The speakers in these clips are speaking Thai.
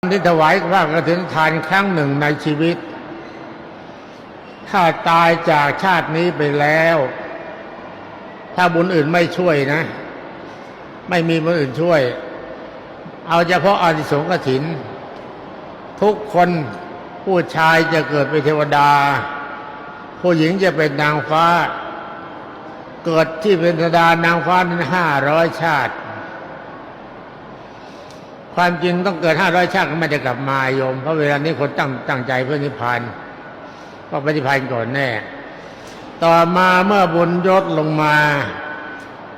ที่ถวายพระกฐินทานครั้งหนึ่งในชีวิต ถ้าตายจากชาตินี้ไปแล้ว ถ้าบุญอื่นไม่ช่วยนะ ไม่มีบุญอื่นช่วย เอาเฉพาะอานิสงส์กฐิน ทุกคนผู้ชายจะเกิดเป็นเทวดา ผู้หญิงจะเป็นนางฟ้า เกิดที่เป็นเทวดานางฟ้านั้นห้าร้อยชาติ ความจริงต้องเกิดห้าร้อยชาติก็ไม่ได้กลับมาโยม เพราะเวลานี้คนตั้งตั้งใจเพื่อนิพพานก็ปนิพพานก่อนแน่ ต่อมาเมื่อบุญยศลงมา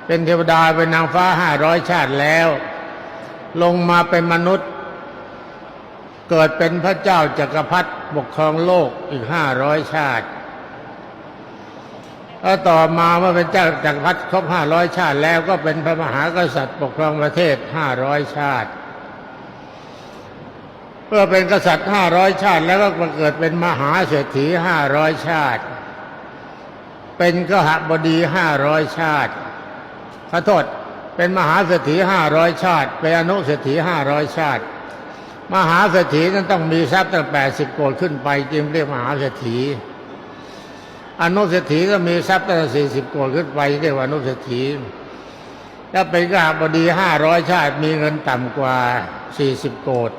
เป็นเทวดาเป็นนางฟ้าห้าร้อยชาติแล้ว ลงมาเป็นมนุษย์ เกิดเป็นพระเจ้าจักรพรรดิปกครองโลกอีกห้าร้อยชาติแล้วต่อมาเมื่อเป็นเจ้าจักรพรรดิครบห้าร้อยชาติแล้วก็เป็นพระมหากษัตริย์ปกครองประเทศห้าร้อยชาติ เมื่อเป็นกษัตริย์ห้าร้อยชาติ แล้วก็มาเกิดเป็นมหาเศรษฐีห้าร้อยชาติ เป็นกหบดีห้าร้อยชาติขอโทษเป็นมหาเศรษฐีห้าร้อยชาติเป็นอนุเศรษฐีห้าร้อยชาติ มหาเศรษฐีนั้นต้องมีทรัพย์ตั้งแปดสิบโกดขึ้นไปจึงเรียกมหาเศรษฐีอนุเศรษฐีก็มีทรัพย์ตั้งสี่สิบโกดขึ้นไปเรียกว่าอนุเศรษฐีถ้าเป็นกหบดีห้าร้อยชาติมีเงินต่ำกว่าสี่สิบโกด